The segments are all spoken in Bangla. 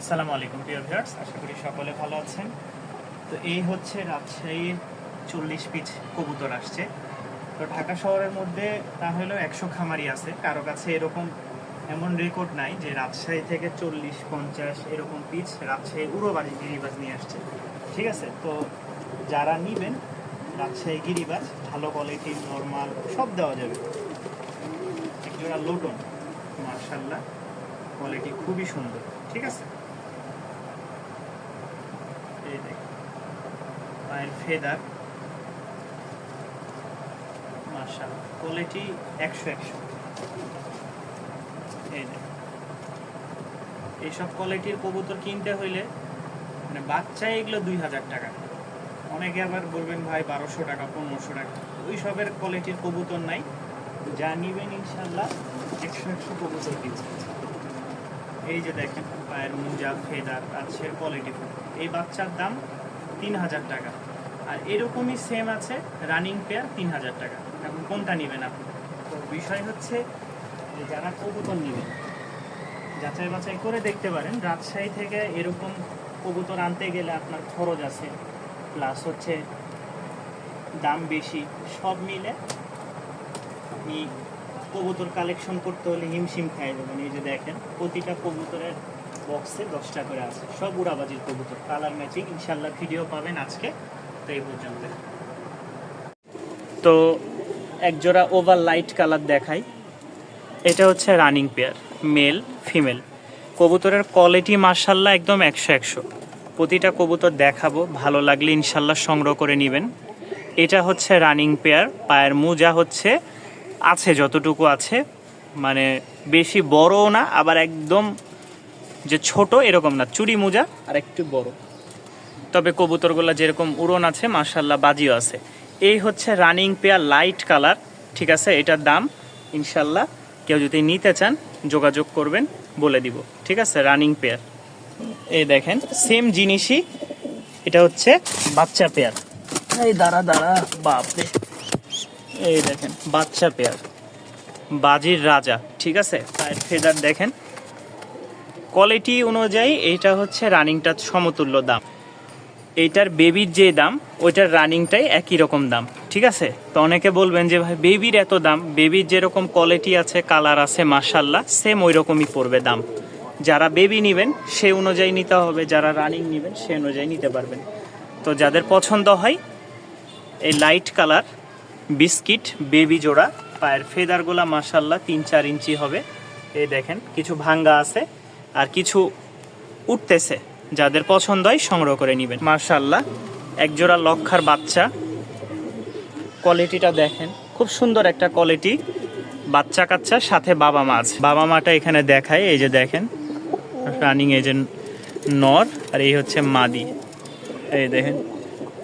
আসসালামু আলাইকুম, প্রিয় ভিউয়ার্স। আশা করি সকলে ভালো আছেন। তো এই হচ্ছে রাজশাহীর চল্লিশ পিচ কবুতর আসছে। তো ঢাকা শহরের মধ্যে তা হলেও একশো খামারি আছে। কারও কাছে এরকম এমন রেকর্ড নাই যে রাজশাহী থেকে চল্লিশ, পঞ্চাশ এরকম পিচ রাজশাহী উড়োবাড়ি গিরিবাজ নিয়ে আসছে। ঠিক আছে? তো যারা নিবেন, রাজশাহী গিরিবাজ, ভালো কোয়ালিটির নর্মাল সব দেওয়া যাবে। একটা লোটন মার্শাল্লাহ কোয়ালিটি খুবই সুন্দর। ঠিক আছে? এই দেখ পায়ের ফেদার। মার্শাল কোয়ালিটি একশো একশো। এইসব কোয়ালিটির কবুতর কিনতে হইলে মানে বাচ্চা এগুলো দুই হাজার টাকা। অনেকে আবার বলবেন, ভাই, বারোশো টাকা, পনেরোশো টাকা। ওই সবের কোয়ালিটির কবুতর নাই। যা নিবেন ইনশাল্লাহ একশো একশো কবুতর দিচ্ছে এই যে দেখেন, পায়ের মোজা, ফেদার আছে কোয়ালিটি এই বাচ্চার দাম তিন হাজার টাকা। আর এরকমই সেম আছে রানিং পেয়ার তিন হাজার টাকা। এখন কোনটা নেবেন আপনি? তো বিষয় হচ্ছে যে যারা কবুতর নেবেন, যাচাই বাছাই করে দেখতে পারেন, রাজশাহী থেকে এরকম কবুতর আনতে গেলে আপনার খরচ আছে প্লাস হচ্ছে দাম বেশি, সব মিলে আপনি কবুতর কালেকশন করতে হলে হিমশিম খাই দেবেন। এই যে দেখেন, প্রতিটা কবুতরের বক্সে দশটা করে আছে। সব উড়াবাজির কবুতর। কালার ম্যাচিং, ইনশাল্লাহ ভিডিও পাবেন আজকে। তো এই পর্যন্ত। তো একজোড়া ওভার লাইট কালার দেখাই। এটা হচ্ছে রানিং পেয়ার, মেল, ফিমেল। কবুতরের কোয়ালিটি মার্শাল্লাহ একদম একশো একশো। প্রতিটা কবুতর দেখাবো, ভালো লাগলে ইনশাল্লাহ সংগ্রহ করে নেবেন। এটা হচ্ছে রানিং পেয়ার, পায়ের মোজা হচ্ছে, আছে যতটুকু আছে। মানে বেশি বড়ও না, আবার একদম যে ছোট এরকম না চুরি মোজা আর একটু বড়। তবে কবুতরগুলো যেরকম উড়ন আছে মার্শাল্লাহ বাজিও আছে। এই হচ্ছে রানিং পেয়ার লাইট কালার, ঠিক আছে? এটার দাম ইনশাল্লাহ কেউ যদি নিতে চান, যোগাযোগ করবেন, বলে দিব, ঠিক আছে? Running pair. এই দেখেন সেম জিনিসই, এটা হচ্ছে বাচ্চা পেয়ার। এই দাঁড়া দাঁড়া, বাপরে। এই দেখেন, বাচ্চা পেয়ার। বাজির রাজা, ঠিক আছে? ফেদার দেখেন কোয়ালিটি অনুযায়ী এইটা হচ্ছে রানিংটা সমতুল্য দাম। এইটার বেবির যে দাম, ওইটার রানিংটাই একই রকম দাম, ঠিক আছে? তো অনেকে বলবেন যে, ভাই বেবির এত দাম বেবির যেরকম কোয়ালিটি আছে কালার আছে মার্শাল্লাহ সেম ওই রকমই পড়বে দাম। যারা বেবি নেবেন, সে অনুযায়ী নিতে হবে, যারা রানিং নেবেন, সে অনুযায়ী নিতে পারবেন। তো যাদের পছন্দ হয়, এই লাইট কালার বিস্কিট বেবি জোড়া, পায়ের ফেদারগুলা মার্শাল্লাহ তিন চার ইঞ্চি হবে। এই দেখেন, কিছু ভাঙ্গা আছে। আর কিছু উঠতেছে যাদের পছন্দ হয় সংগ্রহ করে নেবেন। মার্শাল্লাহ একজোড়া লক্ষার বাচ্চা। কোয়ালিটিটা দেখেন, খুব সুন্দর একটা কোয়ালিটি। বাচ্চা কাচ্চার সাথে বাবা মা আছে। বাবা মাটা এখানে দেখায়, এই যে দেখেন রানিং যে নর, আর এই হচ্ছে মাদি। এই দেখেন,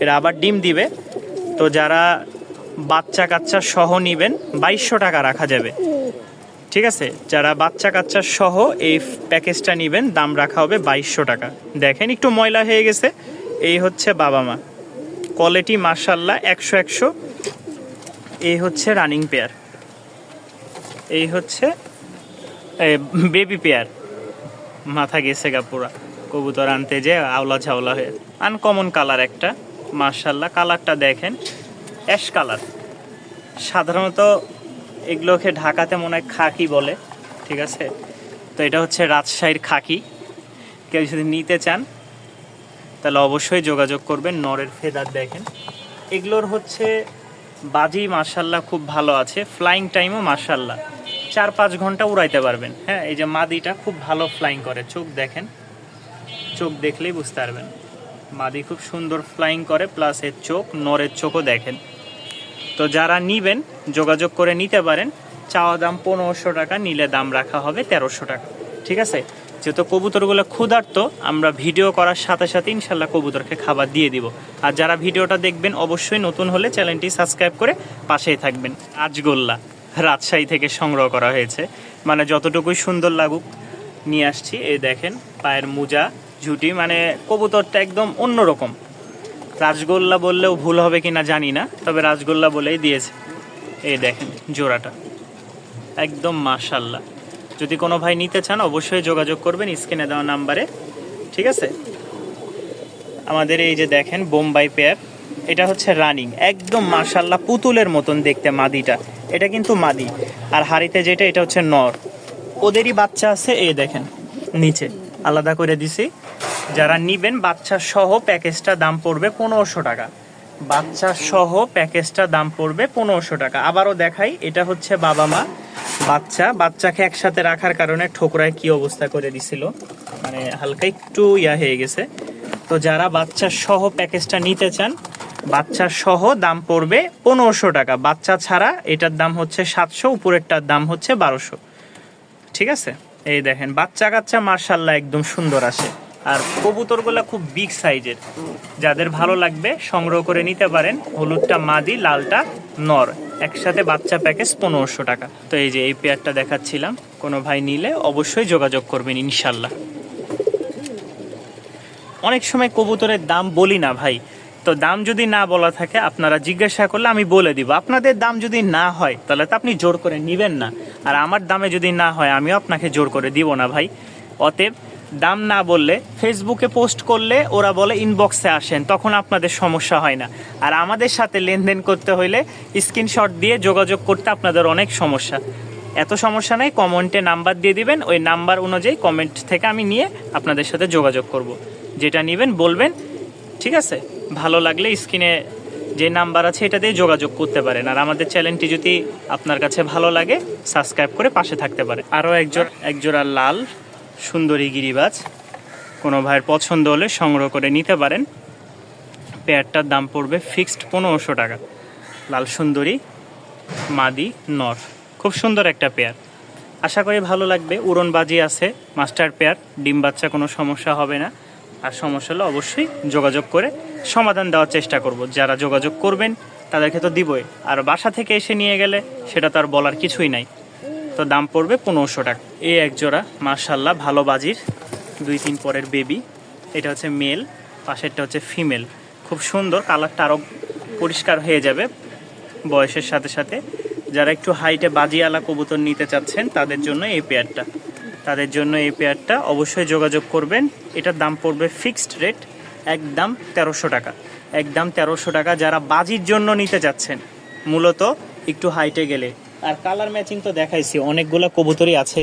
এরা আবার ডিম দিবে। তো যারা বাচ্চা কাচ্চা সহ নিবেন, বাইশশো টাকা রাখা যাবে। ঠিক আছে? যারা বাচ্চা কাচ্চা সহ এই প্যাকেজটা নেবেন, দাম রাখা হবে বাইশশো টাকা। দেখেন, একটু ময়লা হয়ে গেছে। এই হচ্ছে বাবা মা। কোয়ালিটি মার্শাল্লাহ একশো একশো। এই হচ্ছে রানিং পেয়ার এই হচ্ছে বেবি পেয়ার মাথা গেছে গা পুরা। কবুতর আনতে যে আওলা ঝাওলা হয়ে। আনকমন কালার একটা। মার্শাল্লাহ কালারটা দেখেন। অ্যাশ কালার সাধারণত এগুলোকে ঢাকাতে মনে হয় খাকি বলে, ঠিক আছে? তো এটা হচ্ছে রাজশাহীর খাকি। কেউ যদি নিতে চান, তাহলে অবশ্যই যোগাযোগ করবেন, নরের ফেদার দেখেন। এগুলোর হচ্ছে বাজি মার্শাল্লাহ খুব ভালো আছে। ফ্লাইং টাইমও মার্শাল্লাহ চার পাঁচ ঘণ্টা উড়াইতে পারবেন। হ্যাঁ এই যে মাদিটা খুব ভালো ফ্লাইং করে। চোখ দেখেন। চোখ দেখলেই বুঝতে পারবেন। মাদি খুব সুন্দর ফ্লাইং করে প্লাস এর চোখ, নরের চোখও দেখেন। তো যারা নিবেন, যোগাযোগ করে নিতে পারেন, চাওয়া দাম পনেরোশো টাকা, নিলে দাম রাখা হবে তেরোশো টাকা। ঠিক আছে? যেহেতু কবুতরগুলো ক্ষুধার্ত, আমরা ভিডিও করার সাথে সাথে ইনশাল্লাহ কবুতরকে খাবার দিয়ে দিব। আর যারা ভিডিওটা দেখবেন, অবশ্যই নতুন হলে চ্যানেলটি সাবস্ক্রাইব করে পাশেই থাকবেন। আজগোল্লা রাজশাহী থেকে সংগ্রহ করা হয়েছে। মানে যতটুকুই সুন্দর লাগুক, নিয়ে আসছি। এই দেখেন, পায়ের মোজা, ঝুটি মানে কবুতরটা একদম অন্যরকম। রাজগোল্লা বললেও ভুল হবে কিনা জানি না, তবে রাজগোল্লা বলেই দিয়েছে। এই দেখেন, জোড়াটা। একদম মাশাল্লাহ। যদি কোনো ভাই নিতে চান, অবশ্যই যোগাযোগ করবেন স্ক্রিনে দেওয়া নাম্বারে, ঠিক আছে? আমাদের এই যে দেখেন, বোম্বাই পেয়ার, এটা হচ্ছে রানিং। একদম মার্শাল্লাহ পুতুলের মতন দেখতে মাদিটা। এটা কিন্তু মাদি। আর হাড়িতে যেটা, এটা হচ্ছে নর। ওদেরই বাচ্চা আছে, এই দেখেন, নিচে। আলাদা করে দিছি। যারা নিবেন, বাচ্চা সহ প্যাকেজটা দাম পড়বে পনেরোশো টাকা। বাচ্চা সহ প্যাকেজটা দাম পড়বে পনেরোশো টাকা। আবারও দেখাই, এটা হচ্ছে বাবা মা, বাচ্চা। বাচ্চাকে একসাথে রাখার কারণে ঠোকরায় কি অবস্থা করে দিছিল? মানে হালকা একটু ইয়া হয়ে গেছে। তো যারা বাচ্চা সহ প্যাকেজটা নিতে চান, বাচ্চা সহ দাম পড়বে পনেরোশো টাকা। বাচ্চা ছাড়া এটার দাম হচ্ছে সাতশো, উপরেরটার দাম হচ্ছে বারোশো। ঠিক আছে? এই দেখেন, বাচ্চা কাচ্চা মার্শাল্লাহ একদম সুন্দর আসে। আর কবুতরগুলো খুব বিগ সাইজের যাদের ভালো লাগবে, সংগ্রহ করে নিতে পারেন। হলুদটা মাদি, লালটা নর। একসাথে বাচ্চা প্যাকেজ পনেরোশো টাকা। তো এই যে এই পেয়ারটা দেখাচ্ছিলাম, কোনো ভাই নিলে অবশ্যই যোগাযোগ করবেন ইনশাল্লাহ। অনেক সময় কবুতরের দাম বলি না ভাই। তো দাম যদি না বলা থাকে, আপনারা জিজ্ঞাসা করলে আমি বলে দিব। আপনাদের দাম যদি না হয়, তাহলে তো আপনি জোর করে নিবেন না। আর আমার দামে যদি না হয়, আমিও আপনাকে জোর করে দিব না ভাই। অতএব দাম না বললে ফেসবুকে পোস্ট করলে ওরা বলে ইনবক্সে আসেন, তখন আপনাদের সমস্যা হয় না। আর আমাদের সাথে লেনদেন করতে হইলে স্ক্রিনশট দিয়ে যোগাযোগ করতে আপনাদের অনেক সমস্যা। এত সমস্যা নাই কমেন্টে নাম্বার দিয়ে দিবেন, ওই নাম্বার অনুযায়ী কমেন্ট থেকে আমি নিয়ে আপনাদের সাথে যোগাযোগ করব। যেটা নেবেন, বলবেন, ঠিক আছে? ভালো লাগলে স্ক্রিনে যে নাম্বার আছে, এটা দিয়ে যোগাযোগ করতে পারেন। আর আমাদের চ্যানেলটি যদি আপনার কাছে ভালো লাগে সাবস্ক্রাইব করে পাশে থাকতে পারে আরও একজোড়, একজোড়া লাল সুন্দরী গিরিবাজ। কোনো ভাইয়ের পছন্দ হলে সংগ্রহ করে নিতে পারেন। পেয়ারটার দাম পড়বে ফিক্সড পনেরোশো টাকা। লাল সুন্দরী, মাদি, নর। খুব সুন্দর একটা পেয়ার। আশা করি ভালো লাগবে। উড়নবাজি আছে, মাস্টার পেয়ার। ডিম বাচ্চা কোনো সমস্যা হবে না। আর সমস্যা হলে অবশ্যই যোগাযোগ করে সমাধান দেওয়ার চেষ্টা করব। যারা যোগাযোগ করবেন, তাদেরকে তো দিবই। আর বাসা থেকে এসে নিয়ে গেলে সেটা তো আর বলার কিছুই নাই। তো দাম পড়বে পনেরোশো টাকা। এই এক জোড়া মার্শাল্লাহ ভালো বাজির, দুই তিন পরের বেবি এটা হচ্ছে মেল পাশেরটা হচ্ছে ফিমেল খুব সুন্দর কালারটা আরও পরিষ্কার হয়ে যাবে বয়সের সাথে সাথে। যারা একটু হাইটে বাজিয়ালা কবুতর নিতে চাচ্ছেন, তাদের জন্য এই পেয়ারটা তাদের জন্য এই পেয়ারটা অবশ্যই যোগাযোগ করবেন। এটার দাম পড়বে ফিক্সড রেট একদম তেরোশো টাকা। একদম তেরোশো টাকা যারা বাজির জন্য নিতে চাচ্ছেন, মূলত একটু হাইটে গেলে। আর কালার ম্যাচিং তো দেখাইছি, অনেকগুলো কবুতরই আছে।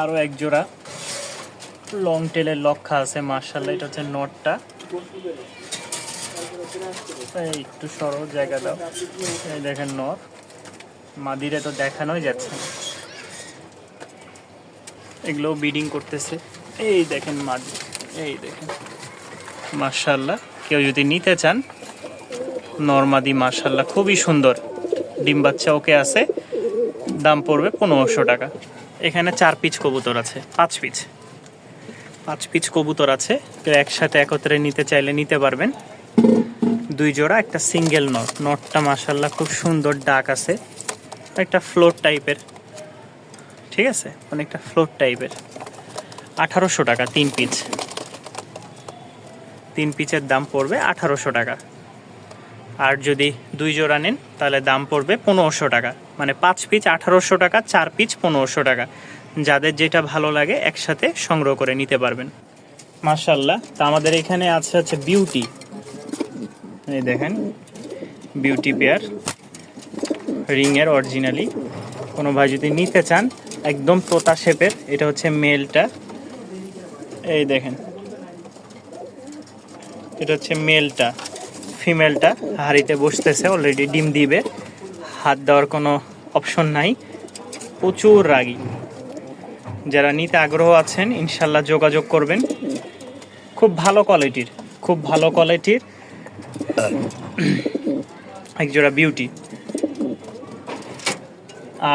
আরও এক জোড়া। লং টেলের লক্ষা আছে মার্শাল্লাহ এটা হচ্ছে নটটা একটু সরো জায়গা দাও। এই দেখেন নর মাদিরে তো দেখানোই যাচ্ছে। এগুলো বিডিং করতেছে। এই দেখেন মাদি, এই দেখেন। মার্শাল্লাহ কেউ যদি নিতে চান, নর্মাদি মার্শাল্লাহ খুবই সুন্দর। ডিম বাচ্চা ওকে আছে, দাম পড়বে পনেরোশো টাকা। এখানে চার পিচ কবুতর আছে, পাঁচ পিচ। পাঁচ পিচ কবুতর আছে একসাথে একত্রে নিতে চাইলে নিতে পারবেন। দুই জোড়া, একটা সিঙ্গেল নট নটটা মাসাল্লাহ খুব সুন্দর ডাক আছে। একটা ফ্লোর টাইপের ঠিক আছে? অনেকটা ফ্লোর টাইপের আঠারোশো টাকা, তিন পিচ। তিন পিচের দাম পড়বে আঠারোশো টাকা। আর যদি দুই জোড়া নেন, তাহলে দাম পড়বে পনেরোশো টাকা। মানে পাঁচ পিচ আঠারোশো টাকা, চার পিচ পনেরোশো টাকা। যাদের যেটা ভালো লাগে একসাথে সংগ্রহ করে নিতে পারবেন। মার্শাল্লাহ তা আমাদের এখানে আছে হচ্ছে বিউটি। এই দেখেন, বিউটি পেয়ার। রিংয়ের অরিজিনালি। কোনো ভাই যদি নিতে চান, একদম তোতা শেপের, এটা হচ্ছে মেলটা। এই দেখেন, এটা হচ্ছে মেলটা। ফিমেলটা হাড়িতে বসতেছে অলরেডি ডিম দিবে। হাত দেওয়ার কোনো অপশন নাই। প্রচুর রাগী। যারা নিতে আগ্রহ আছেন, ইনশাল্লাহ যোগাযোগ করবেন। খুব ভালো কোয়ালিটির খুব ভালো কোয়ালিটির একজোড়া বিউটি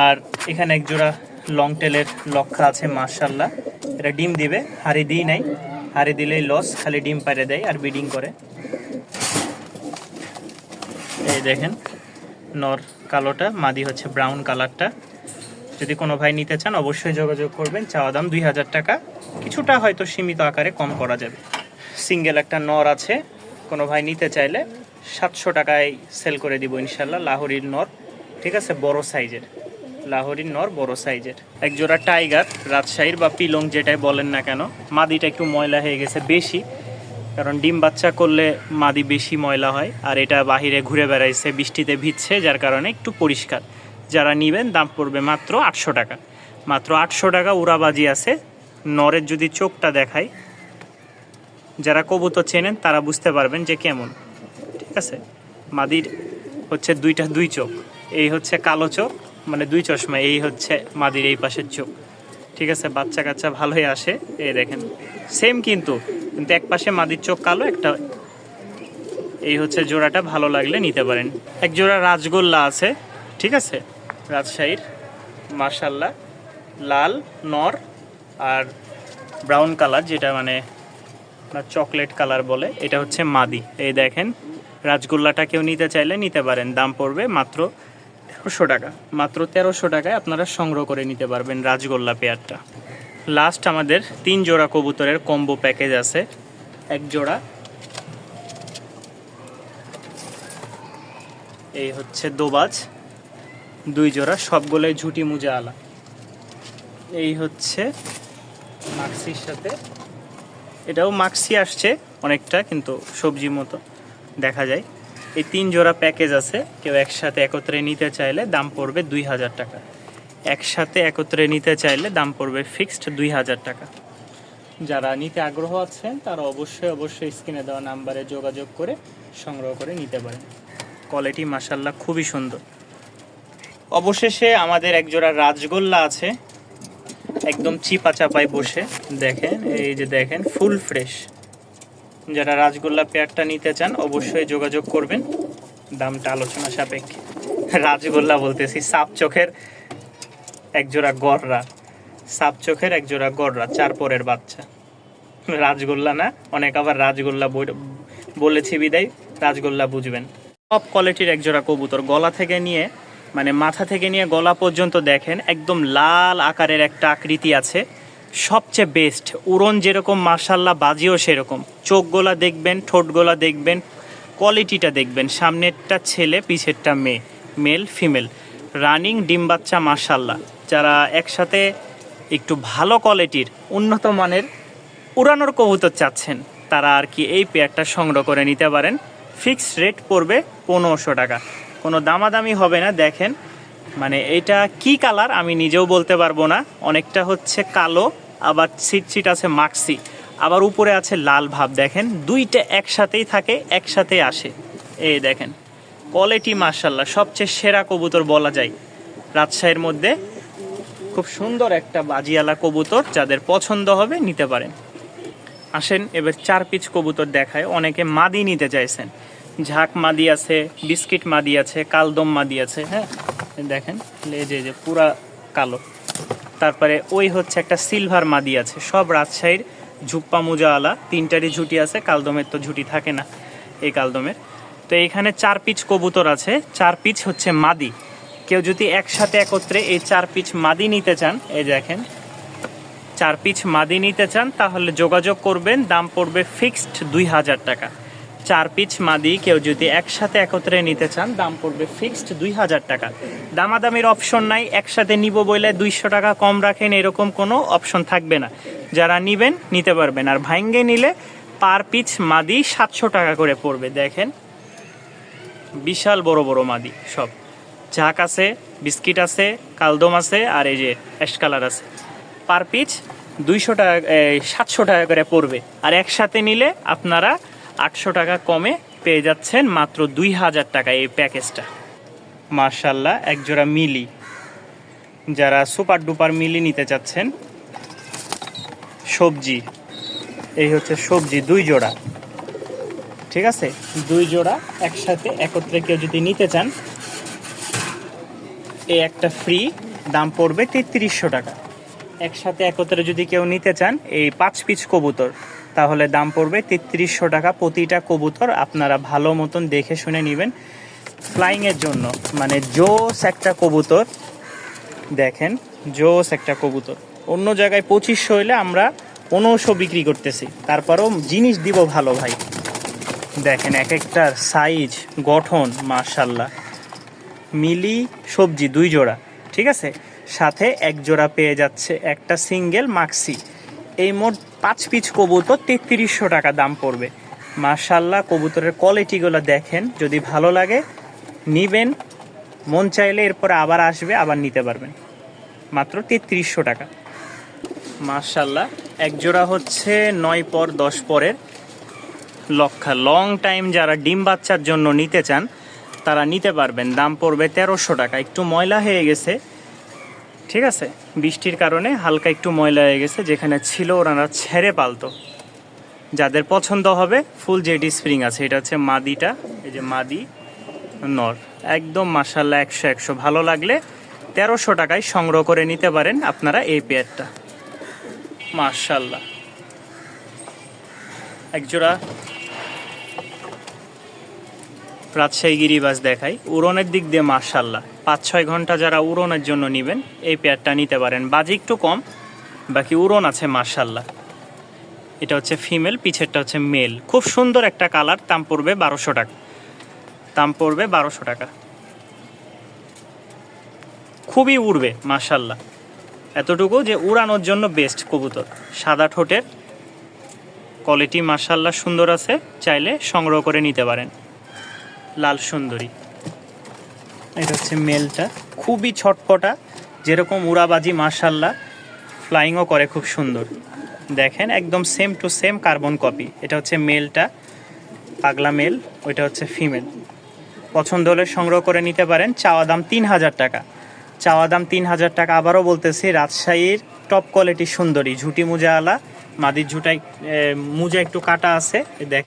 আর এখানে একজোড়া লং টেলের লক্ষা আছে মার্শাল্লাহ এটা ডিম দিবে, হাড়ি দিই নাই। হাড়ি দিলেই লস খালি ডিম পাইরে দেয় আর বিডিং করে। এই দেখেন, নর কালোটা, মাদি হচ্ছে ব্রাউন কালারটা যদি কোনো ভাই নিতে চান, অবশ্যই যোগাযোগ করবেন। চাওয়া দাম দুই হাজার টাকা। কিছুটা হয়তো সীমিত আকারে কম করা যাবে। সিঙ্গেল একটা নর আছে। কোনো ভাই নিতে চাইলে সাতশো টাকায় সেল করে দিব ইনশাল্লাহ, লাহোরির নর। ঠিক আছে? বড় সাইজের লাহোরির নর বড় সাইজের এক জোড়া টাইগার রাজশাহীর বা পিলং যেটাই বলেন না কেন, মাদিটা একটু ময়লা হয়ে গেছে, বেশি। কারণ ডিম বাচ্চা করলে মাদি বেশি ময়লা হয়, আর এটা বাহিরে ঘুরে বেড়াইছে, বৃষ্টিতে ভিজছে, যার কারণে একটু পরিষ্কার। যারা নিবেন, দাম পড়বে মাত্র আটশো টাকা। মাত্র আটশো টাকা উড়াবাজি আছে। নরের যদি চোখটা দেখায় যারা কবুতর চেনেন, তারা বুঝতে পারবেন যে কেমন। ঠিক আছে? মাদির হচ্ছে দুইটা দুই চোখ। এই হচ্ছে কালো চোখ মানে দুই চশমা, এই হচ্ছে মাদির এই পাশের চোখ। ঠিক আছে, বাচ্চা কাচ্চা ভালোই আসে। এই দেখেন সেম কিন্তু কিন্তু এক পাশে মাদির চোখ কালো, একটা এই হচ্ছে জোড়াটা ভালো লাগলে নিতে পারেন। এক জোড়া রাজগোল্লা আছে, ঠিক আছে, রাজশাহীর মার্শাল্লাহ লাল, নর আর ব্রাউন কালার যেটা মানে চকলেট কালার বলে, এটা হচ্ছে মাদি। এই দেখেন, রাজগোল্লাটা কেউ নিতে চাইলে নিতে পারেন, দাম পড়বে মাত্র তেরোশো টাকা। মাত্র তেরোশো টাকায় আপনারা সংগ্রহ করে নিতে পারবেন রাজগোল্লা পেয়ারটা। লাস্ট আমাদের তিন জোড়া কবুতরের কম্বো প্যাকেজ আছে। এক জোড়া। এই হচ্ছে দোবাজ। দুই জোড়া, সবগুলোই ঝুটি মুজা আলা। এই হচ্ছে মাক্সির সাথে। এটাও মাক্সি আসছে অনেকটা, কিন্তু সবজি মতো। দেখা যায়। এই তিন জোড়া প্যাকেজ আছে। কেউ একসাথে একত্রে নিতে চাইলে দাম পড়বে দুই হাজার টাকা। একসাথে একত্রে নিতে চাইলে দাম পড়বে ফিক্সড দুই হাজার টাকা। যারা নিতে আগ্রহ আছেন, তারা অবশ্যই অবশ্যই স্ক্রিনে দেওয়া নাম্বারে যোগাযোগ করে সংগ্রহ করে নিতে পারেন। কোয়ালিটি মাসাল্লাহ খুবই সুন্দর। অবশেষে আমাদের একজোড়া রাজগোল্লা আছে। একদম চিপা চাপায় বসে। দেখেন, এই যে দেখেন, ফুল ফ্রেশ। যারা রাজগোল্লা পেয়ারটা নিতে চান, অবশ্যই যোগাযোগ করবেন। দামটা আলোচনা সাপেক্ষে। রাজগোল্লা বলতেছি, সাপ চোখের একজোড়া গররা সাপ চোখের একজোড়া গররা চার পরের বাচ্চা। রাজগোল্লা না, অনেক আবার রাজগোল্লা বলেছি বিদায়, রাজগোল্লা বুঝবেন। সব কোয়ালিটির একজোড়া কবুতর, গলা থেকে নিয়ে মানে মাথা থেকে নিয়ে গলা পর্যন্ত দেখেন, একদম লাল আকারের একটা আকৃতি আছে। সবচেয়ে বেস্ট উড়ন যেরকম মার্শাল্লাহ বাজিও সেরকম। চোখগোলা দেখবেন, ঠোঁটগোলা দেখবেন কোয়ালিটিটা দেখবেন। সামনেরটা ছেলে, পিছেরটা মেয়ে মেল ফিমেল রানিং ডিম বাচ্চা মার্শাল্লাহ যারা একসাথে একটু ভালো কোয়ালিটির উন্নত মানের উড়ানোর কবুতর চাচ্ছেন, তারা আর কি এই পেয়ারটা সংগ্রহ করে নিতে পারেন। ফিক্সড রেট পড়বে পনেরোশো টাকা। কোনো দামাদামি হবে না, দেখেন। মানে এটা কি কালার আমি নিজেও বলতে পারব না। অনেকটা হচ্ছে কালো। আবার সিট সিট আছে মাক্সি। আবার উপরে আছে লাল ভাব, দেখেন। দুইটা একসাথেই থাকে, একসাথে আসে। এই দেখেন কোয়ালিটি মার্শাল্লাহ সবচেয়ে সেরা কবুতর বলা যায়। রাজশাহীর মধ্যে খুব সুন্দর একটা বাজিয়ালা কবুতর, যাদের পছন্দ হবে নিতে পারেন। আসেন, এবার চার পিচ কবুতর দেখায়। অনেকে মাদি নিতে চাইছেন। ঝাঁক মাদি আছে, বিস্কিট মাদি আছে, কালদম মাদি আছে হ্যাঁ? দেখেন লেজে যে, পুরা কালো। তারপরে ওই হচ্ছে একটা সিলভার মাদি আছে। সব রাজশাহীর ঝুপ্পা মোজাওয়ালা তিনটারই ঝুটি আছে, কালদমের তো ঝুটি থাকে না এই কালদমের। তো এখানে চার পিচ কবুতর আছে, চার পিচ হচ্ছে মাদি। কেউ যদি একসাথে একত্রে এই চার পিচ মাদি নিতে চান, এই দেখেন, চার পিচ মাদি নিতে চান, তাহলে যোগাযোগ করবেন, দাম পড়বে ফিক্সড দুই হাজার টাকা। চার পিচ মাদি কেউ যদি একসাথে একত্রে নিতে চান, দাম পড়বে ফিক্সড দুই হাজার টাকা। দামাদামির অপশন নাই, একসাথে নিব বলে দুইশো টাকা কম রাখেন, এরকম কোনো অপশন থাকবে না। যারা নিবেন, নিতে পারবেন। আর ভাঙ্গে নিলে পার পিচ মাদি সাতশো টাকা করে পড়বে। দেখেন, বিশাল বড় বড় মাদি সব। ঝাঁক আছে, বিস্কিট আছে, কালদম আছে, আর এই যে অ্যাশ কালার আছে। পার পিচ দুইশো টাকা সাতশো টাকা করে পড়বে। আর একসাথে নিলে আপনারা আটশো টাকা কমে পেয়ে যাচ্ছেন মাত্র দুই হাজার টাকা এই প্যাকেজটা। মার্শাল্লাহ এক জোড়া মিলি। যারা সুপার ডুপার মিলি নিতে চাচ্ছেন, সবজি। এই হচ্ছে সবজি, দুই জোড়া। ঠিক আছে? দুই জোড়া একসাথে একত্রে কেউ যদি নিতে চান, এই একটা ফ্রি, দাম পড়বে তেত্রিশশো টাকা। একসাথে একত্রে যদি কেউ নিতে চান, এই পাঁচ পিস কবুতর। তাহলে দাম পড়বে তেত্রিশশো টাকা। প্রতিটা কবুতর আপনারা ভালো মতন দেখে শুনে নেবেন ফ্লাইংয়ের জন্য। মানে জোস একটা কবুতর, দেখেন, জোস একটা কবুতর। অন্য জায়গায় পঁচিশশো হইলে আমরা পনেরোশো বিক্রি করতেছি। তারপরেও জিনিস দিব ভালো ভাই। দেখেন, এক একটার সাইজ গঠন মার্শাল্লাহ মিলি সবজি, দুই জোড়া, ঠিক আছে? সাথে এক জোড়া পেয়ে যাচ্ছে একটা সিঙ্গেল মাক্সি এই মোট পাঁচ পিস কবুতর তেত্রিশশো টাকা দাম পড়বে। মার্শাল্লাহ কবুতরের কোয়ালিটিগুলো দেখেন, যদি ভালো লাগে নিবেন। মন চাইলে এরপরে আবার আসবে, আবার নিতে পারবেন। মাত্র তেত্রিশশো টাকা। মার্শাল্লাহ এক জোড়া হচ্ছে নয় পর দশ পরের লক্ষা। লং টাইম যারা ডিম বাচ্চার জন্য নিতে চান, তারা নিতে পারবেন। দাম পড়বে তেরোশো টাকা। একটু ময়লা হয়ে গেছে ঠিক আছে? বৃষ্টির কারণে হালকা একটু ময়লা হয়ে গেছে, যেখানে ছিল ওনারা ছেড়ে পালতো। যাদের পছন্দ হবে, ফুল জেডি স্প্রিং আছে, এটা হচ্ছে মাদিটা, এই যে মাদি নর। একদম মাসাল্লাহ একশো একশো। ভালো লাগলে তেরোশো টাকায় সংগ্রহ করে নিতে পারেন আপনারা এই পেয়ারটা। মার্শাল্লাহ একজোড়া রাজশাহী গিরিবাস দেখাই। উড়নের দিক দিয়ে মার্শাল্লাহ পাঁচ ছয় ঘণ্টা যারা উড়নের জন্য নেবেন, এই পেয়ারটা নিতে পারেন। বাজি একটু কম, বাকি উড়ন আছে মার্শাল্লাহ এটা হচ্ছে ফিমেল, পিছেরটা হচ্ছে মেল। খুব সুন্দর একটা কালার, দাম পড়বে বারোশো টাকা। দাম পড়বে বারোশো টাকা। খুবই উড়বে মার্শাল্লাহ এতটুকু যে উড়ানোর জন্য বেস্ট কবুতর। সাদা ঠোঁটের কোয়ালিটি মার্শাল্লাহ সুন্দর আছে, চাইলে সংগ্রহ করে নিতে পারেন। লাল সুন্দরী। এটা হচ্ছে মেলটা। খুবই ছটপটা, যেরকম উড়াবাজি মার্শাল্লাহ ফ্লাইংও করে খুব সুন্দর। দেখেন, একদম same to same carbon copy এটা হচ্ছে মেলটা, পাগলা মেল, ওইটা হচ্ছে ফিমেল পছন্দ হলে সংগ্রহ করে নিতে পারেন, চাওয়া দাম তিন হাজার টাকা। চাওয়া দাম তিন হাজার টাকা আবারও বলতেছি, রাজশাহীর টপ কোয়ালিটি সুন্দরী, ঝুটি মুজা আলা মাদির ঝুটাই মুজা একটু কাটা আছে দেখ